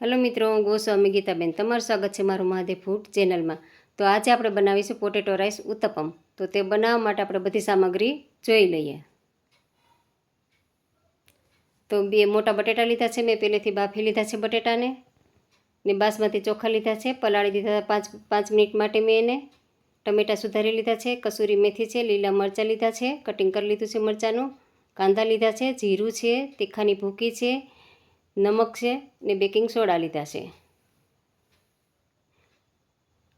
Hello મિત્રો, હું ગોસ્વામી ગીતાબેન. તમારું સ્વાગત છે મારું મહાદેવ ફૂડ ચેનલમાં. તો આજે આપણે બનાવીશું પોટેટો રાઈસ ઉત્તપમ. તો તે બનાવવા માટે આપણે બધી સામગ્રી જોઈ લઈએ. તો બે મોટા બટેટા લીધા છે, મેં પહેલેથી બાફી લીધા છે બટેટાને. ને બાસમતી ચોખા લીધા છે, પલાળી દીધા પાંચ પાંચ મિનિટ માટે મેં એને. ટમેટાં સુધારી લીધા છે, કસૂરી મેથી છે, લીલા મરચાં લીધા છે, કટિંગ કરી લીધું છે મરચાંનું. કાંદા લીધા છે, જીરું છે, તીખાની ભૂકી છે નમક છે ને બેકિંગ સોડા લીધા છે.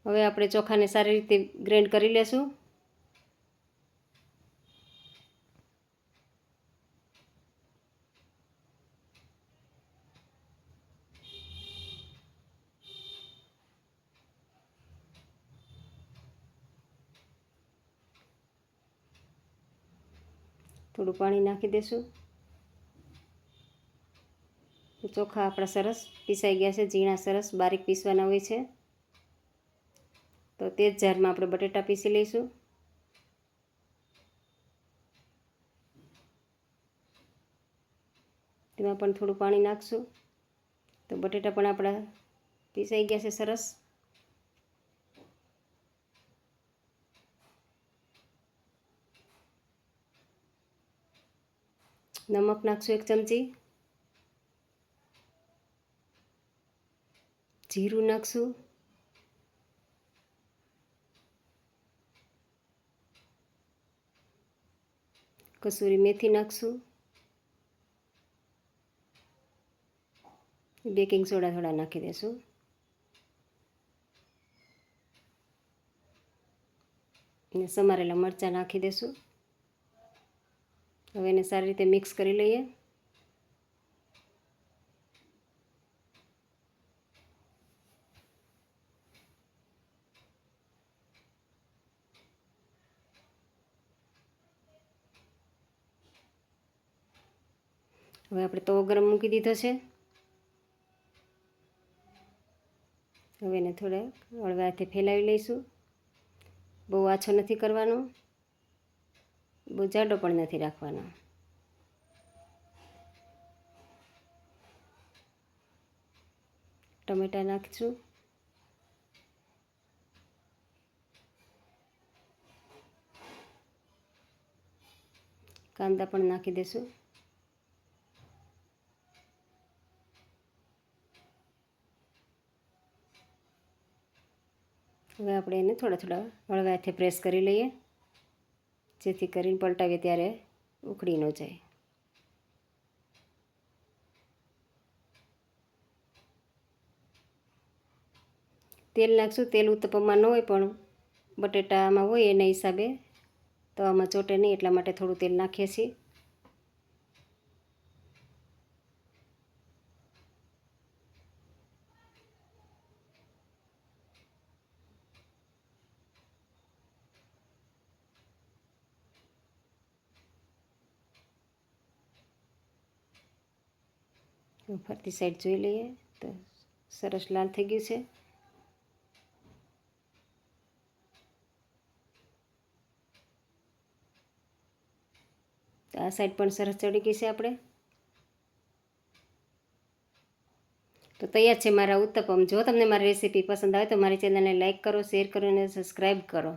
હવે આપણે ચોખાને સારી રીતે ગ્રેન્ડ કરી લેશું. થોડું પાણી નાખી દેશું. ચોખા આપણા સરસ પીસાઈ ગયા છે, ઝીણા સરસ, બારીક પીસવાના હોય છે. તો તે જ જારમાં આપણે બટેટા પીસી લઈશું. તેમાં પણ થોડું પાણી નાખશું. તો બટેટા પણ આપણા પીસાઈ ગયા છે સરસ. નમક નાખશું એક ચમચી. જીરું નાખશું કસૂરી મેથી નાખશું બેકિંગ સોડા થોડા નાખી દઈશું અને સમારેલા મરચાં નાખી દઈશું હવે એને સારી રીતે મિક્સ કરી લઈએ હવે આપણે તવો ગરમ મૂકી દીધો છે. હવે એને થોડા હળવાથી ફેલાવી લઈશું. બહુ આછો નથી કરવાનો. બહુ જાડો પણ નથી રાખવાનો. ટમેટા નાખીશું. કાંદા પણ નાખી દઈશું હવે આપણે એને થોડા થોડા હળવાથી પ્રેસ કરી લઈએ. જેથી કરીને પલટાવીએ ત્યારે ઉકળી ન જાય. તેલ નાખશું. તેલ ઉત્તપમમાં ન હોય પણ બટેટામાં હોય એના હિસાબે તો આમાં ચોટે નહીં એટલા માટે થોડું તેલ નાખીએ છીએ. ફરતી સાઈડ જોઈ લઈએ. તો સરસ લાલ થઈ ગયું છે. તો આ સાઈડ પણ સરસ ચડી ગઈ છે આપણે. તો તૈયાર છે મારા ઉત્તપમ. જો તમને મારી રેસીપી પસંદ આવે તો મારી ચેનલને લાઇક કરો શેર કરો અને સબસ્ક્રાઈબ કરો.